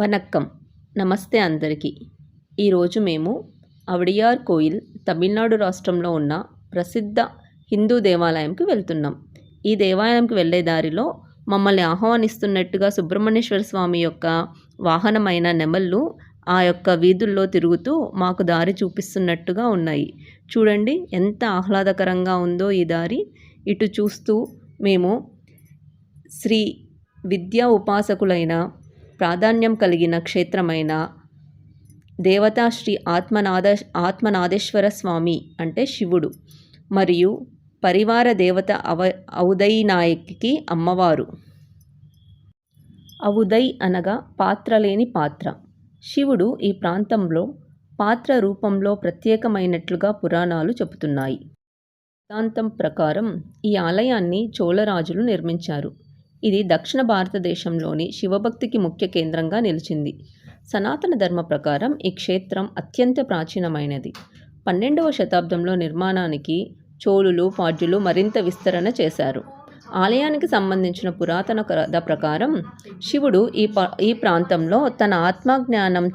వనక్కం. నమస్తే అందరికీ. ఈరోజు మేము అవడియార్ కోయిల్ తమిళనాడు రాష్ట్రంలో ఉన్న ప్రసిద్ధ హిందూ దేవాలయంకి వెళ్తున్నాం. ఈ దేవాలయంకి వెళ్ళే దారిలో మమ్మల్ని ఆహ్వానిస్తున్నట్టుగా సుబ్రహ్మణ్యేశ్వర స్వామి యొక్క వాహనమైన నెమళ్ళు ఆ యొక్క వీధుల్లో తిరుగుతూ మాకు దారి చూపిస్తున్నట్టుగా ఉన్నాయి. చూడండి ఎంత ఆహ్లాదకరంగా ఉందో ఈ దారి. ఇటు చూస్తూ మేము శ్రీ విద్యా ఉపాసకులైన ప్రాధాన్యం కలిగిన క్షేత్రమైన దేవతా శ్రీ ఆత్మనాద ఆత్మనాదేశ్వర స్వామి అంటే శివుడు మరియు పరివార దేవత అవ ఔదయనాయకికి అమ్మవారు. అవుదై అనగా పాత్ర లేని పాత్ర. శివుడు ఈ ప్రాంతంలో పాత్ర రూపంలో ప్రత్యేకమైనట్లుగా పురాణాలు చెబుతున్నాయి. సిద్ధాంతం ప్రకారం ఈ ఆలయాన్ని చోళరాజులు నిర్మించారు. ఇది దక్షిణ భారతదేశంలోని శివభక్తికి ముఖ్య కేంద్రంగా నిలిచింది. సనాతన ధర్మ ప్రకారం ఈ క్షేత్రం అత్యంత ప్రాచీనమైనది. పన్నెండవ శతాబ్దంలో నిర్మాణానికి చోళులు పాడ్యులు మరింత విస్తరణ చేశారు. ఆలయానికి సంబంధించిన పురాతన కథ ప్రకారం శివుడు ఈ ఈ ప్రాంతంలో తన ఆత్మజ్ఞానం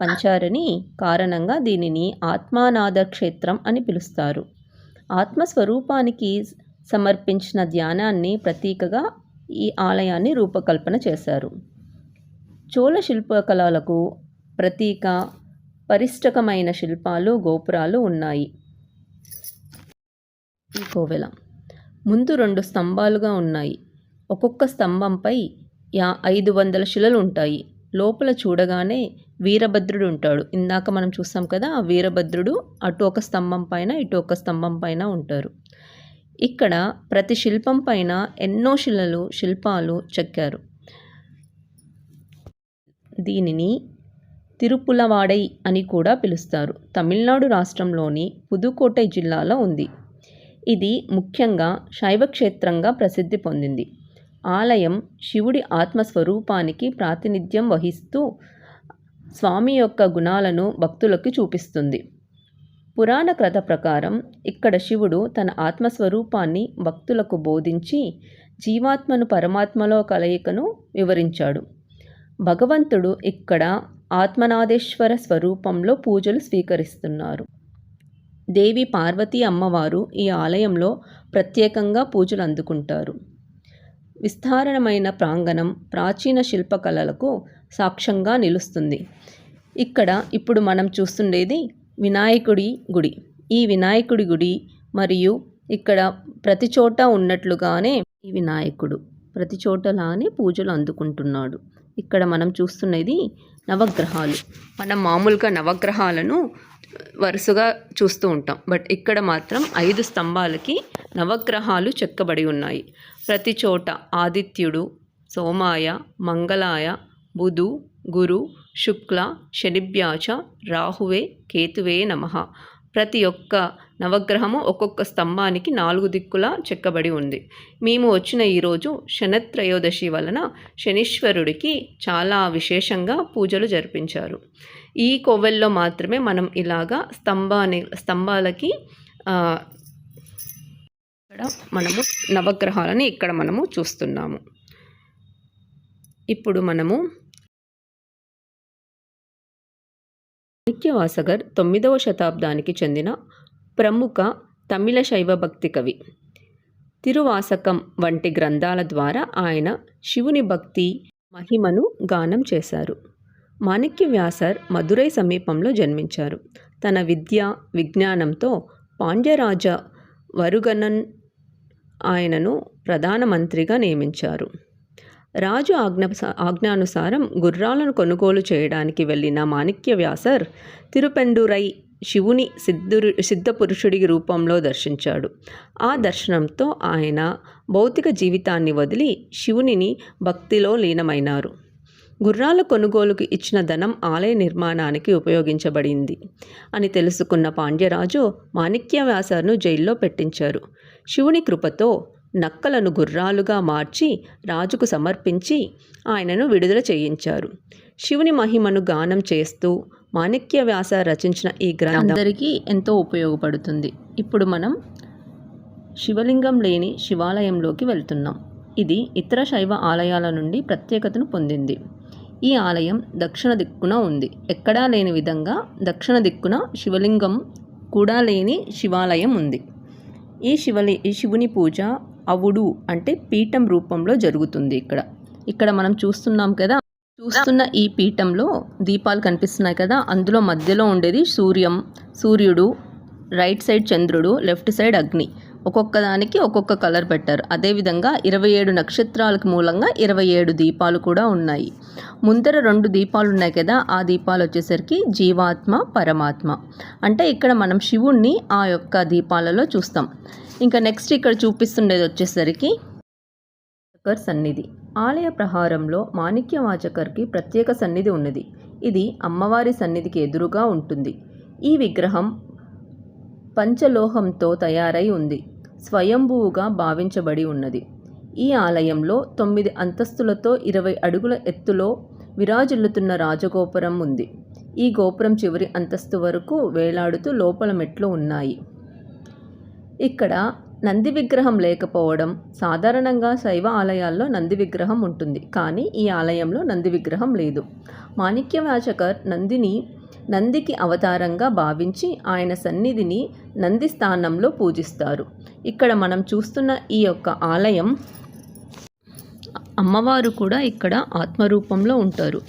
పంచారని కారణంగా దీనిని ఆత్మానాథ క్షేత్రం అని పిలుస్తారు. ఆత్మస్వరూపానికి సమర్పించిన ధ్యానాన్ని ప్రతీకగా ఈ ఆలయాన్ని రూపకల్పన చేశారు. చోళ శిల్పకళలకు ప్రతీక పరిష్టకమైన శిల్పాలు గోపురాలు ఉన్నాయి. ఈ కోవెల. ముందు రెండు స్తంభాలుగా ఉన్నాయి. ఒక్కొక్క స్తంభంపై యా ఐదు వందల శిలలు ఉంటాయి. లోపల చూడగానే వీరభద్రుడు ఉంటాడు. ఇందాక మనం చూస్తాం కదా ఆ వీరభద్రుడు అటు ఒక స్తంభం పైన ఇటు ఒక స్తంభం పైన ఉంటారు. ఇక్కడ ప్రతి శిల్పం పైన ఎన్నో శిలలు శిల్పాలు చెక్కారు. దీనిని తిరుపులవాడై అని కూడా పిలుస్తారు. తమిళనాడు రాష్ట్రంలోని పుదుకోటై జిల్లాలో ఉంది. ఇది ముఖ్యంగా శైవక్షేత్రంగా ప్రసిద్ధి పొందింది. ఆలయం శివుడి ఆత్మస్వరూపానికి ప్రాతినిధ్యం వహిస్తూ స్వామి యొక్క గుణాలను భక్తులకు చూపిస్తుంది. పురాణ కథ ప్రకారం ఇక్కడ శివుడు తన ఆత్మస్వరూపాన్ని భక్తులకు బోధించి జీవాత్మను పరమాత్మలో కలయికను వివరించాడు. భగవంతుడు ఇక్కడ ఆత్మనాదేశ్వర స్వరూపంలో పూజలు స్వీకరిస్తున్నారు. దేవి పార్వతీ అమ్మవారు ఈ ఆలయంలో ప్రత్యేకంగా పూజలు అందుకుంటారు. విస్తారణమైన ప్రాంగణం ప్రాచీన శిల్పకళలకు సాక్ష్యంగా నిలుస్తుంది. ఇక్కడ ఇప్పుడు మనం చూస్తుండేది వినాయకుడి గుడి. ఈ వినాయకుడి గుడి మరియు ఇక్కడ ప్రతి చోట ఉన్నట్లుగానే ఈ వినాయకుడు ప్రతి చోటలానే పూజలు అందుకుంటున్నాడు. ఇక్కడ మనం చూస్తున్నది నవగ్రహాలు. మనం మామూలుగా నవగ్రహాలను వరుసగా చూస్తూ ఉంటాం. బట్ ఇక్కడ మాత్రం ఐదు స్తంభాలకి నవగ్రహాలు చెక్కబడి ఉన్నాయి. ప్రతి చోట ఆదిత్యుడు సోమాయ మంగళాయ బుధు గురు శుక్ల శనిభ్యాచ రాహువే కేతువే నమ. ప్రతి ఒక్క నవగ్రహము ఒక్కొక్క స్తంభానికి నాలుగు దిక్కులా చెక్కబడి ఉంది. మేము వచ్చిన ఈరోజు శనత్రయోదశి వలన శనీశ్వరుడికి చాలా విశేషంగా పూజలు జరిపించారు. ఈ కొవ్వెల్లో మాత్రమే మనం ఇలాగా స్తంభాని స్తంభాలకి ఇక్కడ మనము నవగ్రహాలని ఇక్కడ మనము చూస్తున్నాము. ఇప్పుడు మనము మాణిక్యవాసగర్ తొమ్మిదవ శతాబ్దానికి చెందిన ప్రముఖ తమిళ శైవ భక్తి కవి. తిరువాసకం వంటి గ్రంథాల ద్వారా ఆయన శివుని భక్తి మహిమను గానం చేశారు. మాణిక్య వ్యాసర్ మధురై సమీపంలో జన్మించారు. తన విద్య విజ్ఞానంతో పాండ్యరాజ వరుగనన్ ఆయనను ప్రధానమంత్రిగా నియమించారు. రాజు ఆజ్ఞ ఆజ్ఞానుసారం గుర్రాలను కొనుగోలు చేయడానికి వెళ్ళిన మాణిక్య వ్యాసర్ తిరుపెండురై శివుని సిద్ధురు సిద్ధపురుషుడి రూపంలో దర్శించాడు. ఆ దర్శనంతో ఆయన భౌతిక జీవితాన్ని వదిలి శివునిని భక్తిలో లీనమైనారు. గుర్రాల కొనుగోలుకు ఇచ్చిన ధనం ఆలయ నిర్మాణానికి ఉపయోగించబడింది అని తెలుసుకున్న పాండ్యరాజు మాణిక్యవ్యాసర్ను జైల్లో పెట్టించారు. శివుని కృపతో నక్కలను గుర్రాలుగా మార్చి రాజుకు సమర్పించి ఆయనను విడుదల చేయించారు. శివుని మహిమను గానం చేస్తూ మాణిక్య వ్యాస రచించిన ఈ గ్రంథం అందరికీ ఎంతో ఉపయోగపడుతుంది. ఇప్పుడు మనం శివలింగం లేని శివాలయంలోకి వెళ్తున్నాం. ఇది ఇతర శైవ ఆలయాల నుండి ప్రత్యేకతను పొందింది. ఈ ఆలయం దక్షిణ దిక్కున ఉంది. ఎక్కడా లేని విధంగా దక్షిణ దిక్కున శివలింగం కూడా లేని శివాలయం ఉంది. ఈ శివలి ఈ శివుని పూజ అవుడు అంటే పీఠం రూపంలో జరుగుతుంది ఇక్కడ. ఇక్కడ మనం చూస్తున్నాం కదా చూస్తున్న ఈ పీఠంలో దీపాలు కనిపిస్తున్నాయి కదా అందులో మధ్యలో ఉండేది సూర్యం సూర్యుడు రైట్ సైడ్ చంద్రుడు లెఫ్ట్ సైడ్ అగ్ని. ఒక్కొక్క దానికి ఒక్కొక్క కలర్ పెట్టారు. అదేవిధంగా ఇరవై ఏడు నక్షత్రాలకు మూలంగా ఇరవై ఏడు దీపాలు కూడా ఉన్నాయి. ముందర రెండు దీపాలు ఉన్నాయి కదా ఆ దీపాలు వచ్చేసరికి జీవాత్మ పరమాత్మ. అంటే ఇక్కడ మనం శివుణ్ణి ఆ యొక్క దీపాలలో చూస్తాం. ఇంకా నెక్స్ట్ ఇక్కడ చూపిస్తుండేది వచ్చేసరికి వాచకర్ సన్నిధి. ఆలయ ప్రహారంలో మాణిక్యవాచకర్కి ప్రత్యేక సన్నిధి ఉన్నది. ఇది అమ్మవారి సన్నిధికి ఎదురుగా ఉంటుంది. ఈ విగ్రహం పంచలోహంతో తయారై ఉంది. స్వయంభువుగా భావించబడి ఉన్నది. ఈ ఆలయంలో తొమ్మిది అంతస్తులతో ఇరవై అడుగుల ఎత్తులో విరాజిల్లుతున్న రాజగోపురం ఉంది. ఈ గోపురం చివరి అంతస్తు వరకు వేలాడుతూ లోపల మెట్లు ఉన్నాయి. ఇక్కడ నంది విగ్రహం లేకపోవడం సాధారణంగా శైవ ఆలయాల్లో నంది విగ్రహం ఉంటుంది. కానీ ఈ ఆలయంలో నంది విగ్రహం లేదు. మాణిక్యవాచకర్ నందిని నందికి అవతారంగా భావించి ఆయన సన్నిధిని నంది స్థానంలో పూజిస్తారు. ఇక్కడ మనం చూస్తున్న ఈ యొక్క ఆలయం అమ్మవారు కూడా ఇక్కడ ఆత్మరూపంలో ఉంటారు.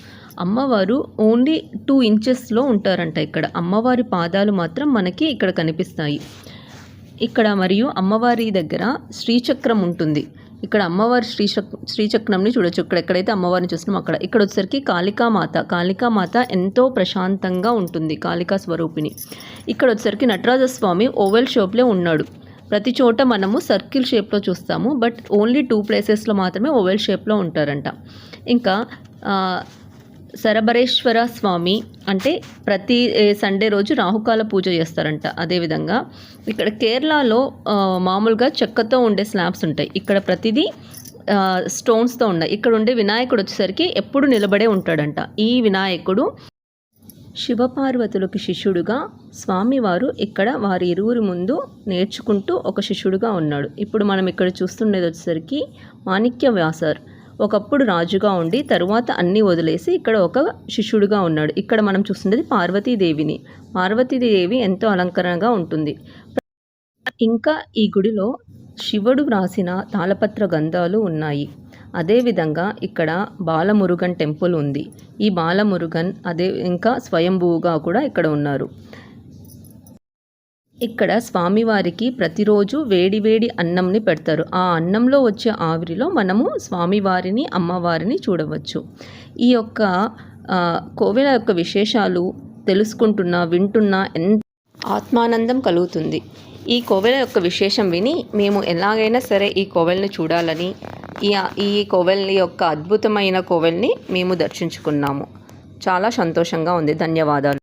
అమ్మవారు ఓన్లీ టూ ఇంచెస్లో ఉంటారంట ఇక్కడ. అమ్మవారి పాదాలు మాత్రం మనకి ఇక్కడ కనిపిస్తాయి. ఇక్కడ మరియు అమ్మవారి దగ్గర శ్రీచక్రం ఉంటుంది. ఇక్కడ అమ్మవారి శ్రీచక్ శ్రీచక్రంని చూడొచ్చు. ఇక్కడ ఎక్కడైతే అమ్మవారిని చూస్తున్నాం అక్కడ. ఇక్కడ వచ్చేసరికి కాళికామాత కాళికామాత ఎంతో ప్రశాంతంగా ఉంటుంది కాళికా స్వరూపిణి. ఇక్కడ వచ్చేసరికి నటరాజ స్వామి ఓవెల్ షేప్లో ఉన్నాడు. ప్రతి చోట మనము సర్కిల్ షేప్లో చూస్తాము. బట్ ఓన్లీ టూ ప్లేసెస్లో మాత్రమే ఓవెల్ షేప్లో ఉంటారంట. ఇంకా ఆ, శరభరేశ్వర స్వామి అంటే ప్రతి సండే రోజు రాహుకాల పూజ చేస్తారంట అదేవిధంగా. ఇక్కడ కేరళలో మామూలుగా చెక్కతో ఉండే స్లాబ్స్ ఉంటాయి. ఇక్కడ ప్రతిదీ స్టోన్స్తో ఉన్నాయి. ఇక్కడ ఉండే వినాయకుడు వచ్చేసరికి ఎప్పుడు నిలబడే ఉంటాడంట. ఈ వినాయకుడు శివపార్వతులకు శిష్యుడుగా స్వామివారు ఇక్కడ వారి ఇరువురి ముందు నేర్చుకుంటూ ఒక శిష్యుడుగా ఉన్నాడు. ఇప్పుడు మనం ఇక్కడ చూస్తుండేది వచ్చేసరికి మాణిక్య వ్యాసర్ ఒకప్పుడు రాజుగా ఉండి తరువాత అన్నీ వదిలేసి ఇక్కడ ఒక శిష్యుడుగా ఉన్నాడు. ఇక్కడ మనం చూస్తున్నది పార్వతీదేవిని. పార్వతీదేవి ఎంతో అలంకరణగా ఉంటుంది. ఇంకా ఈ గుడిలో శివుడు వ్రాసిన తాళపత్ర గంధాలు ఉన్నాయి. అదేవిధంగా ఇక్కడ బాలమురుగన్ టెంపుల్ ఉంది. ఈ బాలమురుగన్ అదే ఇంకా స్వయంభూగా కూడా ఇక్కడ ఉన్నారు. ఇక్కడ స్వామివారికి ప్రతిరోజు వేడివేడి అన్నంని పెడతారు. ఆ అన్నంలో వచ్చే ఆవిరిలో మనము స్వామివారిని అమ్మవారిని చూడవచ్చు. ఈ యొక్క ఆ, కోవెల యొక్క విశేషాలు తెలుసుకుంటున్నా వింటున్నా ఎంత ఆత్మానందం కలుగుతుంది. ఈ కోవెల యొక్క విశేషం విని మేము ఎలాగైనా సరే ఈ కోవెల్ని చూడాలని ఈ ఈ కోవెల్ని యొక్క అద్భుతమైన కోవెల్ని మేము దర్శించుకున్నాము. చాలా సంతోషంగా ఉంది. ధన్యవాదాలు.